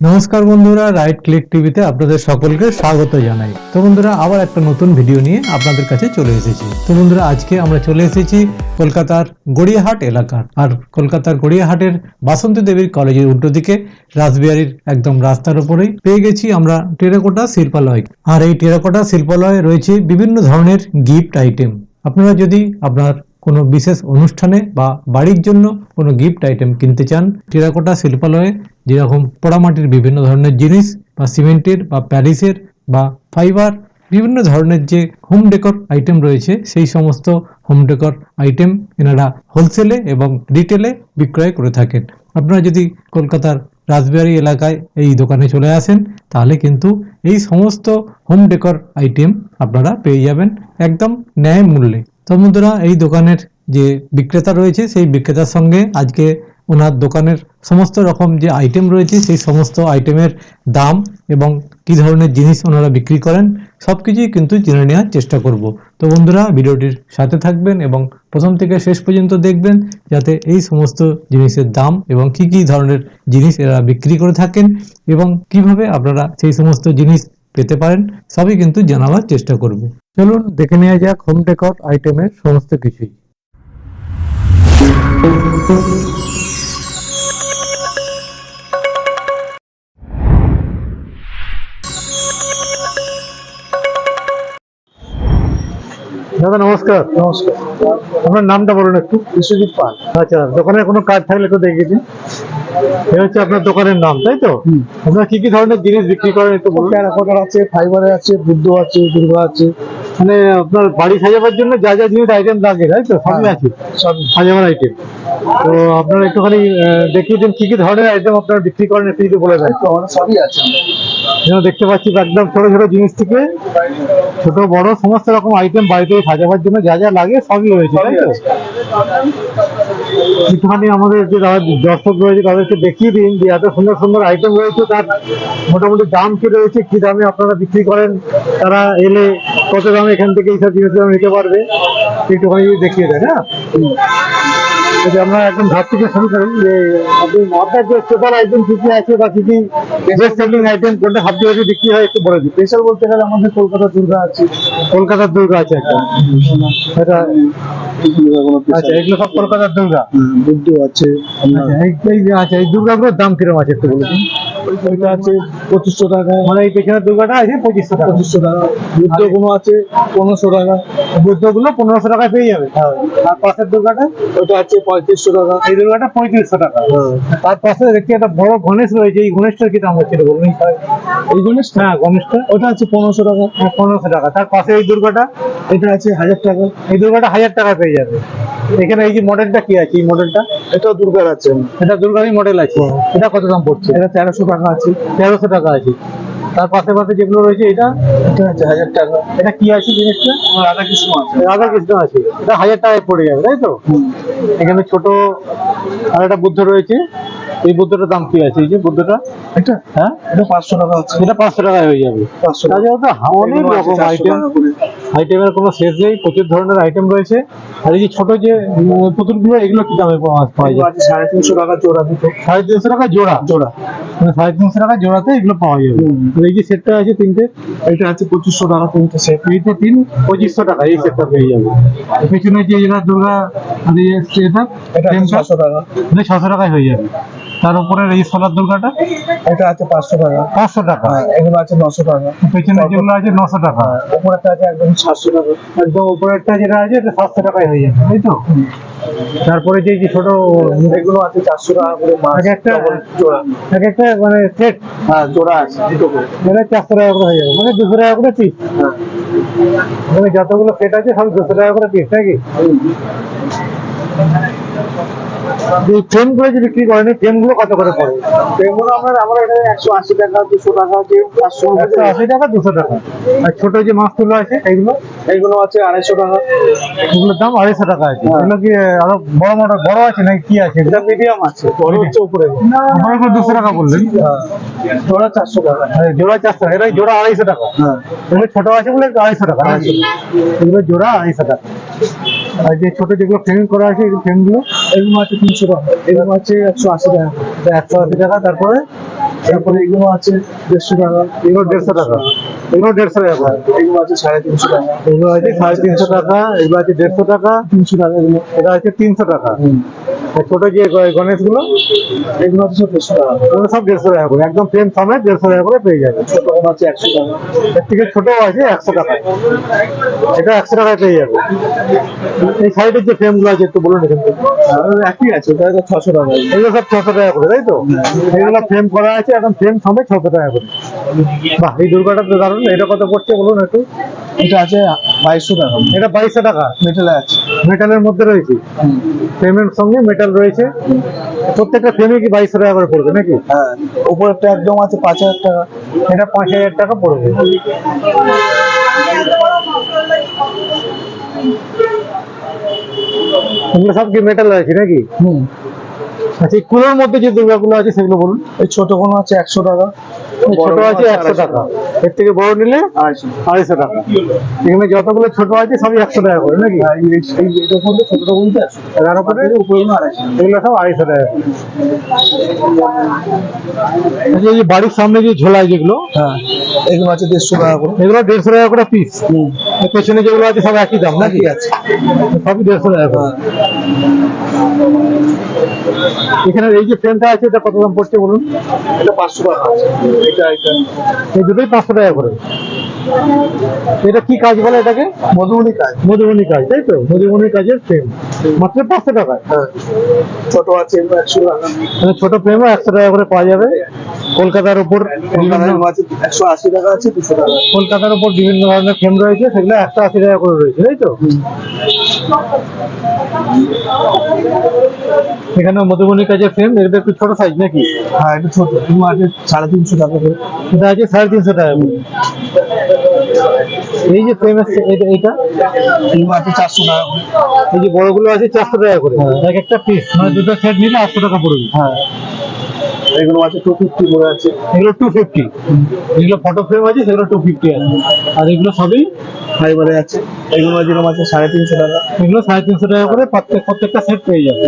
নমস্কার বন্ধুরা right click টিভিতে আপনাদের সকলকে স্বাগত জানাই। তো বন্ধুরা, আবার একটা নতুন ভিডিও নিয়ে আপনাদের কাছে চলে এসেছি। তো বন্ধুরা, আজকে আমরা চলে এসেছি কলকাতার গড়িয়াহাট এলাকার। আর কলকাতার গড়িয়াহাটের বাসন্তী দেবীর কলেজের উল্টো দিকে, রাসবিহারীর একদম রাস্তার উপরেই পেয়ে গেছি আমরা টেরাকোটা শিল্পালয়। আর এই টেরাকোটা শিল্পালয়ে রয়েছে বিভিন্ন ধরনের গিফট আইটেম আপনারা যদি আপনার কোনো বিশেষ অনুষ্ঠানে বা বাড়ির জন্য কোনো গিফট আইটেম কিনতে চান, টেরাকোটা শিল্পালয়ে যেরকম পোড়ামাটির বিভিন্ন ধরনের জিনিস বা সিমেন্টের বা প্যারিসের বা ফাইবার, বিভিন্ন ধরনের যে হোম ডেকর আইটেম রয়েছে, সেই সমস্ত হোম ডেকর আইটেম এনারা হোলসেলে এবং রিটেলে বিক্রয় করে থাকেন। আপনারা যদি কলকাতার রাসবিহারী এলাকায় এই দোকানে চলে আসেন, তাহলে কিন্তু এই সমস্ত হোম ডেকর আইটেম আপনারা পেয়ে যাবেন একদম ন্যায় মূল্যে। তো বন্ধুরা, এই দোকানের যে বিক্রেতা রয়েছে, সেই বিক্রেতার সঙ্গে আজকে ওনার দোকানের সমস্ত রকম যে আইটেম রয়েছে, সেই সমস্ত আইটেমের দাম এবং কি ধরনের জিনিস ওনারা বিক্রি করেন সব কিছুই কিন্তু জেনে নেওয়ার চেষ্টা করব। তো বন্ধুরা, ভিডিওটির সাথে থাকবেন এবং প্রথম থেকে শেষ পর্যন্ত দেখবেন যাতে এই সমস্ত জিনিসের দাম এবং কি কি ধরনের জিনিস এরা বিক্রি করে থাকেন এবং কীভাবে আপনারা সেই সমস্ত জিনিস পেতে পারেন, সবই কিন্তু জানাবার চেষ্টা করব। চলুন দেখে নেওয়া যাক হোম ডেকর আইটেমের সমস্ত কিছুই। দাদা নমস্কার। নমস্কার। আপনার নামটা বলুন একটু। বিশ্বজিৎ পাল। আচ্ছা দোকানের কোনো কার্ড থাকলে একটু দেখিয়ে দিন। এটা হচ্ছে আপনার দোকানের নাম তাই তো। আপনারা কি কি ধরনের জিনিস বিক্রি করেন একটু বলুন। আছে ফাইবারের আছে বুদ্ধ আছে দুর্গা আছে। মানে আপনার বাড়ি সাজাবার জন্য যা যা জিনিস আইটেম লাগে তাই তো? সবই হ্যাঁ। আছে। সব সাজাবার আইটেম তো আপনারা একটুখানি দেখিয়ে দিন কি কি ধরনের আইটেম আপনারা বিক্রি করেন একটু যদি বলে দেন। তো আমাদের সবই আছে। যেমন দেখতে পাচ্ছি একদম ছোট ছোট জিনিস থেকে ছোট বড় সমস্ত রকম আইটেম বাড়িতে সাজাবার জন্য যা যা লাগে সবই রয়েছে, তাই তো? একটুখানি আমাদের যে দর্শক রয়েছে তাদেরকে দেখিয়ে দিন যে এত সুন্দর সুন্দর আইটেম রয়েছে, তার মোটামুটি দাম কি রয়েছে, কি দামে আপনারা বিক্রি করেন, তারা এলে কত দামে এখান থেকে এইসব জিনিস নিতে পারবে, একটুখানি দেখিয়ে দেন হ্যাঁ? যদি আমরা একদম ধাপ থেকে শুরু করি যে আপনি আপনার যে টোটাল আইটেম কি কি আছে বা কি কি বেস্ট সেলিং আইটেম কোনটা বিক্রি হয় একটু বলে দিন স্পেশাল বলতে গেলে আমাদের কলকাতা দুর্গা আছে। কলকাতার দুর্গা আছে একটা। এটা আচ্ছা এগুলো সব কলকাতার দুর্গা? বুদ্ধ আছে। আপনার আচ্ছা এই আচ্ছা এই দুর্গাগুলোর দাম কীরকম আছে একটু বলে দিন। ওইটা আছে পঁচিশশো টাকা। মানে এই পেছনের দুর্গাটা আছে পঁচিশশো টাকা। পঁচিশশো টাকা। বুদ্ধ আছে পনেরোশো টাকা। বুদ্ধগুলো পনেরোশো টাকায় পেয়ে যাবে। হ্যাঁ। আর পাশের দুর্গাটা? ওটা আছে পঁয়ত্রিশশো টাকা। এই দুর্গাটা পঁয়ত্রিশশো টাকা। হ্যাঁ। তার পাশে দেখছি একটা বড় গণেশ রয়েছে এই গণেশটার কি দাম হচ্ছে বলুন? এই গণেশটা? হ্যাঁ গণেশটা। ওটা আছে পনেরোশো টাকা। হ্যাঁ, পনেরোশো টাকা। তার পাশে এই দুর্গাটা? এটা আছে হাজার টাকা। এই দুর্গাটা হাজার টাকা পেয়ে যাবে। এখানে এই যে মডেলটা কি আছে? এই মডেলটা এটাও দুর্গার আছে। এটা দুর্গারই মডেল আছে। এটা কত দাম পড়ছে? এটা তেরোশো টাকা আছে। তেরোশো টাকা আছে। তার পাশে পাশে যেগুলো রয়েছে এটা? এটা হাজার টাকা। এটা কি আছে জিনিসটা? রাধা কৃষ্ণ আছে। রাধা কৃষ্ণ আছে। এটা হাজার টাকায় পড়ে যাবে তাই তো? এখানে ছোট আর একটা বুদ্ধ রয়েছে। এই বুদ্ধটার দাম কি আছে? এই যে বুদ্ধটা? এটা? হ্যাঁ? এটা পাঁচশো টাকা আছে। এটা পাঁচশো টাকায় হয়ে যাবে। পাঁচশো টাকা। অনেক রকম আইটেম। আইটেমের কোনো শেষ নেই প্রচুর ধরনের আইটেম রয়েছে। আর এই যে ছোট যে পুতুলগুলো এগুলো কি দামে পাওয়া যায়? সাড়ে তিনশো টাকা জোড়া দুটো। সাড়ে তিনশো টাকা জোড়া? জোড়া। মানে সাড়ে তিনশো টাকা জোড়াতে এগুলো পাওয়া যাবে। এই যে সেটটা আছে তিনটে এটা আছে পঁচিশশো টাকা তিনটে সেট এইটা তিন পঁচিশশো টাকা এই সেটটা পেয়ে যাবে। পেছনে যে যেটা দুর্গা এটা এটা ছশো টাকা। এটা ছশো টাকায় হয়ে যাবে। তার উপরে এই সোলার দুর্গাটা? এটা আছে পাঁচশো টাকা। পাঁচশো টাকা। হ্যাঁ, এগুলো আছে নশো টাকা। পেছনে যেগুলো আছে নশো টাকা। উপরেরটা আছে একদম সাতশো টাকা। একদম উপরেরটা যেটা আছে এটা সাতশো টাকায় হয়ে যাবে তাই তো? তারপরে যে ছোট এগুলো আছে চারশো টাকা করে মাছ এক একটা জোড়া। এক একটা মানে সেট হ্যাঁ জোড়া আছে দুটো করে। এটা চারশো টাকা করে হয়ে যাবে। মানে দুশো টাকা করে পিস হ্যাঁ। মানে যতগুলো সেট আছে সব দুশো টাকা করে পিস নাকি? এই ফ্রেমগুলো যে বিক্রি করেন ফ্রেমগুলো কত করে পড়ে? এগুলো আমরা আমরা এখানে একশো আশি টাকা দুশো টাকা পাঁচশো একশো আশি টাকা দুশো টাকা। আর ছোট যে মাছগুলো আছে এইগুলো? এইগুলো আছে আড়াইশো টাকা। এগুলোর দাম আড়াইশো টাকা আছে। এগুলো কি আরও বড় মোটর বড় আছে নাকি কি আছে এটা মিডিয়াম আছে বড় হচ্ছে উপরে। করে দুশো টাকা বললেন। হ্যাঁ জোড়া চারশো টাকা। জোড়া চারশো এটা জোড়া আড়াইশো টাকা। হ্যাঁ। এগুলো ছোট আছে বলে আড়াইশো টাকা? এগুলো জোড়া আড়াইশো টাকা। আর যে ছোট যেগুলো ফ্রেম করা আছে, এই ফ্রেমগুলো এগুলো আছে তিনশো টাকা। এগুলো আছে একশো আশি টাকা। একশো আশি টাকা, তারপরে তারপরে এগুলো আছে দেড়শো টাকা। এগুলো দেড়শো টাকা। এগুলো দেড়শো টাকা। এগুলো আছে সাড়ে তিনশো টাকা। এগুলো আছে সাড়ে তিনশো টাকা এগুলো আছে দেড়শো টাকা তিনশো টাকা এগুলো। এটা আছে তিনশো টাকা। ছোট যে গ- গণেশগুলো? এগুলো সব দেড়শো টাকা। এগুলো সব দেড়শো টাকা করে একদম ফ্রেম সমেত দেড়শো টাকা করে পেয়ে যাবে। ছোট আছে একশো টাকা। এর থেকে ছোটও আছে একশো টাকায় এটা একশো টাকায় পেয়ে যাবে। এই সাইডের যে ফ্রেমগুলো আছে একটু বলুন এখান থেকে। একই আছে ওটা হচ্ছে ছশো টাকা। এগুলো সব ছশো টাকা করে তাই তো? এগুলো ফ্রেম করা আছে এখন ফ্রেম সমেত ছশো টাকা করে। বাহ এই দুর্গাটা তো দারুণ। এটা কত পড়ছে বলুন একটু? এটা আছে বাইশশো টাকা। এটা বাইশশো টাকা? মেটালে আছে। মেটালের মধ্যে রয়েছে? ফ্রেমের সঙ্গে মেটাল রয়েছে। প্রত্যেকটা ফ্রেমে কি বাইশশো টাকা করে পড়বে নাকি? হ্যাঁ উপরেরটা একদম আছে পাঁচ হাজার টাকা। এটা পাঁচ হাজার টাকা পড়বে। এগুলো সব কি মেটাল আছে নাকি? হুম। আচ্ছা এই কুলোর মধ্যে যে দুর্গাগুলো আছে সেগুলো বলুন। এই ছোট কোনো আছে একশো টাকা। এই ছোট আছে একশো টাকা। এর থেকে বড় নিলে আড়াইশো। আড়াইশো টাকা। এখানে যতগুলো ছোট আছে সবই একশো টাকা করে নাকি? এটার মধ্যে ছোটটা বলতে একশো তার উপরে এগুলো সব আড়াইশো টাকা। আচ্ছা এই যে বাড়ির সামনে যে ঝোলায় যেগুলো হ্যাঁ এগুলো আছে দেড়শো টাকা করে। এগুলো দেড়শো টাকা করে পিস হুম। পেছনে যেগুলো আছে সব একই দাম নাকি? আছে। সবই দেড়শো টাকা করে। এখানে এই যে ফ্রেমটা আছে এটা কত দাম পড়ছে বলুন? এটা পাঁচশো টাকা আছে। এটা এটা। এই দুটোই পাঁচশো টাকা করে। এটা কি কাজ বলে এটাকে? মধুবনী কাজ। মধুবনী কাজ তাই তো? মধুবনী কাজের ফ্রেম মাত্র পাঁচশো টাকায় হ্যাঁ। ছোট আছে একশো টাকা মানে ছোট ফ্রেমও একশো টাকা করে পাওয়া যাবে। কলকাতার উপর একশো আশি টাকা আছে দুশো টাকা। কলকাতার উপর বিভিন্ন ধরনের ফ্রেম রয়েছে সেগুলো একশো আশি টাকা করে রয়েছে তাই তো? এখানে মধুবনী কাজের ফ্রেম এটা একটু ছোট সাইজ নাকি? হ্যাঁ একটু ছোট। আছে সাড়ে তিনশো টাকা করে। এটা আছে সাড়ে তিনশো টাকা। এই যে ফ্রেম এটা এটা আছে চারশো টাকা করে। এই যে বড়গুলো আছে চারশো টাকা করে। এক একটা পিস মানে দুটো সেট নিলে আটশো টাকা পড়বে হ্যাঁ। এগুলো আছে টু ফিফটি করে আছে। এগুলো টু ফিফটি যেগুলো ফটো ফ্রেম আছে সেগুলো টু ফিফটি আছে। আর এগুলো সবই ফাইবারে আছে। এগুলো যেরকম আছে সাড়ে তিনশো টাকা। এগুলো সাড়ে তিনশো টাকা করে প্রত্যেক প্রত্যেকটা সেট পেয়ে যাবে।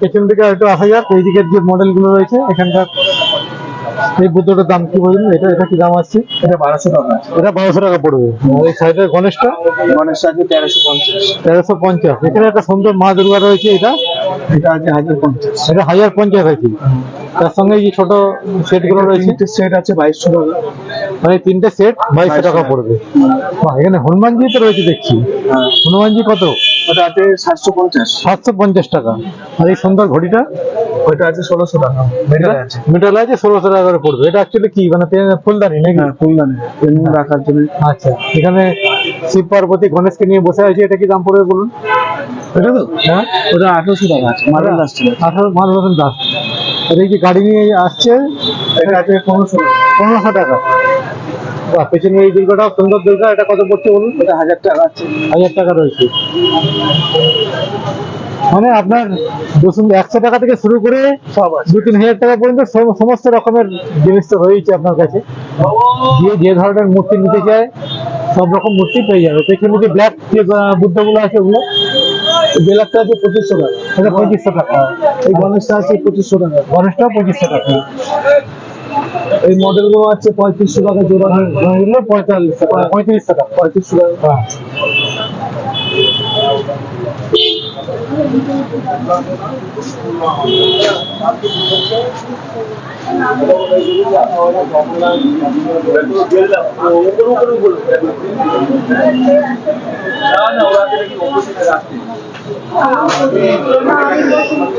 পেছন দিকে একটু আসা যাক এই দিকের যে মডেলগুলো রয়েছে এখানকার এই বুদ্ধটার দাম কি বলুন? এটা এটা কি দাম আসছে? এটা বারোশো টাকা। আছে এটা বারোশো টাকা পড়বে। আর এই সাইডের গণেশটা? গণেশ আছে তেরোশো পঞ্চাশ। তেরোশো পঞ্চাশ। এখানে একটা সুন্দর মা দুর্গা রয়েছে এটা? এটা আছে হাজার পঞ্চাশ। এটা হাজার পঞ্চাশ আছে তার সঙ্গে যে ছোট সেটগুলো রয়েছে? সেট আছে বাইশশো টাকা। মানে তিনটে সেট বাইশশো টাকা পড়বে। এখানে হনুমানজি তো রয়েছে দেখছি। হ্যাঁ। হনুমানজি কত? ওটা আছে সাতশো পঞ্চাশ। সাতশো পঞ্চাশ টাকা। আর এই সুন্দর ঘড়িটা? ওইটা আছে ষোলোশো টাকা। মেটাল আছে। মেটাল আছে ষোলোশো টাকা করে পড়বে। এটা অ্যাকচুয়ালি কি? মানে ফুলদানি নাকি? হ্যাঁ ফুলদানি। এমনি রাখার জন্য আচ্ছা। এখানে শিব পার্বতী গণেশকে নিয়ে বসে আছে। এটা কি দাম পড়বে বলুন? এটা তো? হ্যাঁ? ওটা আঠারোশো টাকা আছে। মার্বেল আসছে আঠারো রতন দাস আর এই গাড়ি নিয়ে আসছে এটা আছে পনেরোশো পনেরোশো টাকা। পেছনে এই দুর্গাটা সুন্দর দুর্গা এটা কত পড়ছে বলুন? এটা হাজার টাকা আছে। হাজার টাকা রয়েছে। মানে আপনার দুশো একশো টাকা থেকে শুরু করে দু তিন হাজার টাকা পর্যন্ত সমস্ত রকমের জিনিস তো রয়েছে আপনার কাছে। যে যে ধরনের মূর্তি নিতে চায় সব রকম মূর্তি পেয়ে যাবে। পেছনে যে ব্ল্যাক যে আহ, বুদ্ধগুলো আছে ওগুলো বেলারটা আছে পঁচিশশো টাকা। পঁচিশশো টাকা। এই গণেশটা আছে পঁচিশশো টাকা। গণেশটাও পঁচিশশো টাকা। এই মডেলগুলো আছে পঁয়ত্রিশশো টাকা জোড়া। এগুলো পঁয়তাল্লিশ টাকা পঁয়ত্রিশশো টাকা। পঁয়ত্রিশশো টাকা। হ্যাঁ।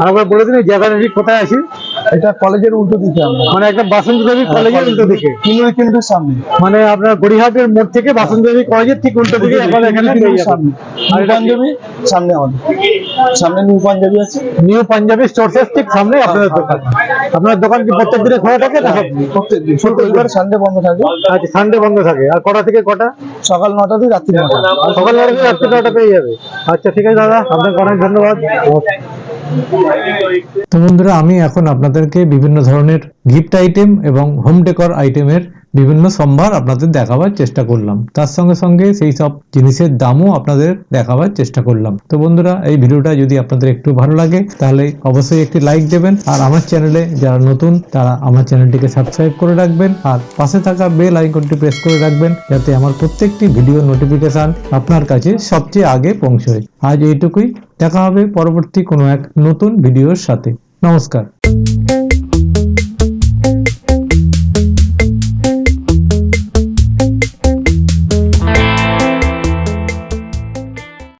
আরেকবার বলে দিন এই জায়গাটা ঠিক কোথায় আছি? এটা কলেজের উল্টো দিকে মানে একটা বাসন্তী দেবী কলেজের উল্টো দিকে। কিলোর সামনে। মানে আপনার গড়িহাটের মোড় থেকে বাসন্তী দেবী কলেজের ঠিক উল্টো দিকে আপনার এখানে সামনে। আর? পাঞ্জাবি সামনে আমাদের। সামনে নিউ পাঞ্জাবি আছে। নিউ পাঞ্জাবি স্টোরসের ঠিক সামনে আপনাদের দোকান। আপনার দোকান কি প্রত্যেক দিনে খোলা থাকে না প্রত্যেকদিন শুক্রবার। সানডে বন্ধ থাকে। আচ্ছা সানডে বন্ধ থাকে। আর কটা থেকে কটা? সকাল নটা থেকে রাত্রি নটা। সকাল নটা থেকে রাত্রি নটা পেয়ে যাবে। আচ্ছা ঠিক আছে দাদা আপনাকে অনেক ধন্যবাদ। তো বন্ধুরা আমি এখন আপনাদেরকে বিভিন্ন ধরনের গিফট আইটেম এবং হোম ডেকর আইটেমের বিভিন্ন সম্ভার আপনাদের দেখাবার চেষ্টা করলাম। তার সঙ্গে সঙ্গে সেই সব জিনিসের দামও আপনাদের দেখাবার চেষ্টা করলাম। তো বন্ধুরা, এই ভিডিওটা যদি আপনাদের একটু ভালো লাগে, তাহলে অবশ্যই একটি লাইক দেবেন। আর আমার চ্যানেলে যারা নতুন, তারা আমার চ্যানেলটিকে সাবস্ক্রাইব করে রাখবেন। আর পাশে থাকা বেল আইকনটি প্রেস করে রাখবেন, যাতে আমার প্রত্যেকটি ভিডিও নোটিফিকেশন আপনার কাছে সবচেয়ে আগে পৌঁছয়। আজ এইটুকুই। দেখা হবে পরবর্তী কোনো এক নতুন ভিডিওর সাথে। নমস্কার।